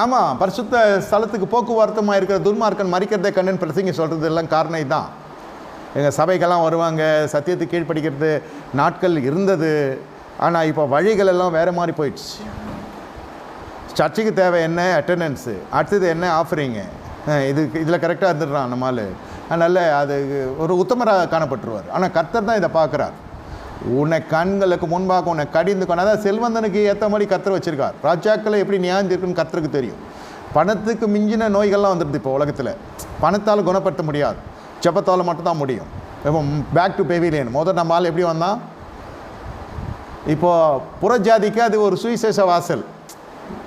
ஆமாம் பரிசுத்த ஸ்தலத்துக்கு போக்குவரத்துமாக இருக்கிற துர்மார்க்கன் மறிக்கிறதே கண்ணுன்னு பிரசிங்க சொல்கிறது எல்லாம் காரணம் தான் எங்கள் சபைக்கெல்லாம் வருவாங்க சத்தியத்துக்கு கீழ்ப்படிக்கிறது நாட்கள் இருந்தது. ஆனால் இப்போ வழிகள் எல்லாம் வேறு மாதிரி போயிடுச்சு. சர்ச்சுக்கு தேவை என்ன? அட்டண்டன்ஸு அடுத்தது என்ன ஆஃபரிங்கு இது இதில் கரெக்டாக இருந்துடுறான் நம்மால் அதனால் அது ஒரு உத்தமராக காணப்பட்டுருவார். ஆனால் கர்த்தர் தான் இதை பார்க்குறார். உன்னை கண்களுக்கு முன்பாக உன்னை கடிந்து கொண்டு அதான் செல்வந்தனுக்கு ஏற்ற மாதிரி கத்திர வச்சுருக்கார். ராஜாக்களை எப்படி நியாயம் இருக்குன்னு தெரியும். பணத்துக்கு மிஞ்சின நோய்கள்லாம் வந்துடுது இப்போ உலகத்தில். பணத்தால் குணப்படுத்த முடியாது. செப்பத்தால் மட்டும்தான் முடியும். இப்போ பேக் டு பெவிலியன் முதல் நம்ம ஆள் எப்படி வந்தான்? இப்போது புறஜாதிக்கு அது ஒரு சுவிசேஷ வாசல்.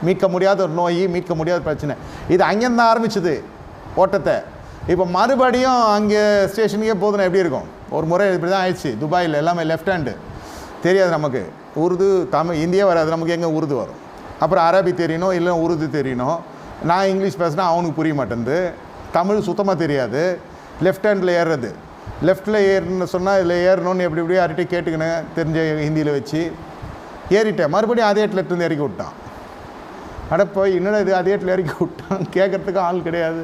மீட்க முடியாத ஒரு நோய் மீட்க முடியாத பிரச்சனை. இது அங்கேருந்து ஆரம்பிச்சது ஓட்டத்தை. இப்போ மறுபடியும் அங்கே ஸ்டேஷனுக்கே போதுனா எப்படி இருக்கும்? ஒரு முறை இப்படி தான் ஆயிடுச்சு. துபாயில் எல்லாமே லெஃப்ட் ஹேண்டு தெரியாது நமக்கு. உருது தமிழ் இந்தியா வராது. நமக்கு எங்கே உருது வரும்? அப்புறம் அரபி தெரியணும் இல்லை உருது தெரியணும். நான் இங்கிலீஷ் பேசினா அவனுக்கு புரிய மாட்டேங்குது. தமிழ் சுத்தமாக தெரியாது. லெஃப்ட் ஹேண்டில் ஏறுறது. லெஃப்ட்டில் ஏறணும்னு சொன்னால் இதில் ஏறணும்னு எப்படி எப்படி யார்கிட்டே கேட்டுக்கினேன் தெரிஞ்ச ஹிந்தியில் வச்சு ஏறிட்டேன். மறுபடியும் அதே இடத்துல இருந்து இறக்கி விட்டான். அட போய் என்னடா இது? அதே இடத்துல இறக்கி விட்டான். கேட்கறதுக்கு ஆள் கிடையாது.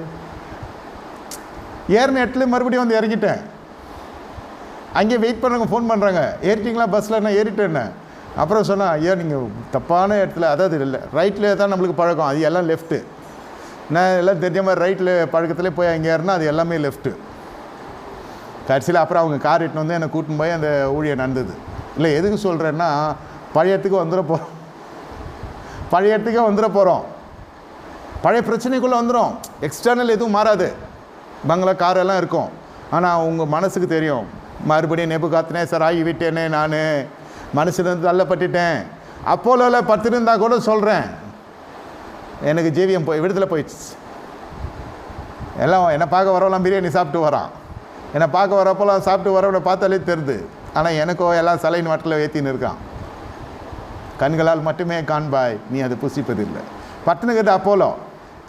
ஏறின இடத்துல மறுபடியும் வந்து இறங்கிட்டேன். அங்கே வெயிட் பண்ணுறவங்க ஃபோன் பண்ணுறாங்க ஏறிட்டீங்களா? பஸ்ஸில் நான் ஏறிட்டேன்னு அப்புறம் சொன்னால் ஐயா நீங்கள் தப்பான இடத்துல அதாவது இல்லை ரைட்டில் தான் நம்மளுக்கு பழக்கம். அது எல்லாம் லெஃப்ட்டு நான் எல்லாம் தெரிஞ்ச மாதிரி ரைட்டில் பழக்கத்துலேயே போய் அங்கே ஏறினா அது எல்லாமே லெஃப்ட்டு கடைசியில் அப்புறம் அவங்க கார் இட்டுன்னு வந்து என்னை கூட்டின்னு போய் அந்த ஊழியர் நடந்தது. இல்லை எதுக்கு சொல்கிறேன்னா பழைய இடத்துக்கு வந்துட போகிறோம் பழைய இடத்துக்கே வந்துட போகிறோம் பழைய பிரச்சனைக்குள்ளே வந்துடும் எக்ஸ்டர்னல் எதுவும் மாறாது. பங்களா காரெல்லாம் இருக்கும். ஆனால் உங்கள் மனசுக்கு தெரியும். மறுபடியும் நெபு காத்துனே சார் ஆகி விட்டேனே நான். மனசுலேருந்து தள்ளப்பட்டுட்டேன். அப்போலோவில் பத்திருந்தா கூட சொல்கிறேன் எனக்கு ஜீவியம் போய் விடுதலை போயிடுச்சு. எல்லாம் என்னை பார்க்க வரவெல்லாம் பிரியாணி சாப்பிட்டு வரான். என்னை பார்க்க வரப்போலாம் சாப்பிட்டு வரவனை பார்த்தாலே தெரிது. ஆனால் எனக்கோ எல்லாம் சலைன் வட்டில் ஏற்றின்னு இருக்கான். கண்களால் மட்டுமே காண்பாய் நீ அதை புசிப்பதில்லை. பட்டணுக்கிறது அப்போலோ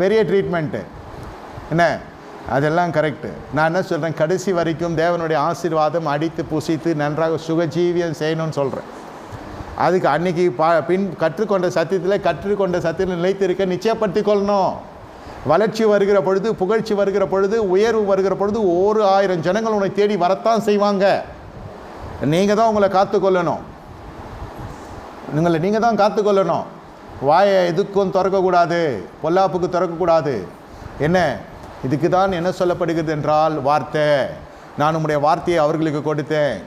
பெரிய ட்ரீட்மெண்ட்டு என்ன? அதெல்லாம் கரெக்டு நான் என்ன சொல்கிறேன் கடைசி வரைக்கும் தேவனுடைய ஆசீர்வாதம் அடித்து புசித்து நன்றாக சுகஜீவியம் செய்யணும்னு சொல்கிறேன் அதுக்கு அன்னைக்கு பா பின் கற்றுக்கொண்ட சத்தியத்தில் கற்றுக்கொண்ட சத்தியத்தில் நிலைத்திருக்க நிச்சயப்படுத்திக் கொள்ளணும். வளர்ச்சி வருகிற பொழுது புகழ்ச்சி வருகிற பொழுது உயர்வு வருகிற பொழுது ஒரு ஆயிரம் ஜனங்கள் உன்னை தேடி வரத்தான் செய்வாங்க. நீங்கள் தான் உங்களை காத்துக்கொள்ளணும் உங்களை நீங்கள் தான் காத்துக்கொள்ளணும் வாயை எதுக்கும் திறக்கக்கூடாது. பொல்லாப்புக்கு திறக்கக்கூடாது. என்ன? இதுக்கு தான் என்ன சொல்லப்படுகிறது என்றால் வார்த்தை. நான் உம்முடைய வார்த்தையை அவர்களுக்கு கொடுத்தேன்.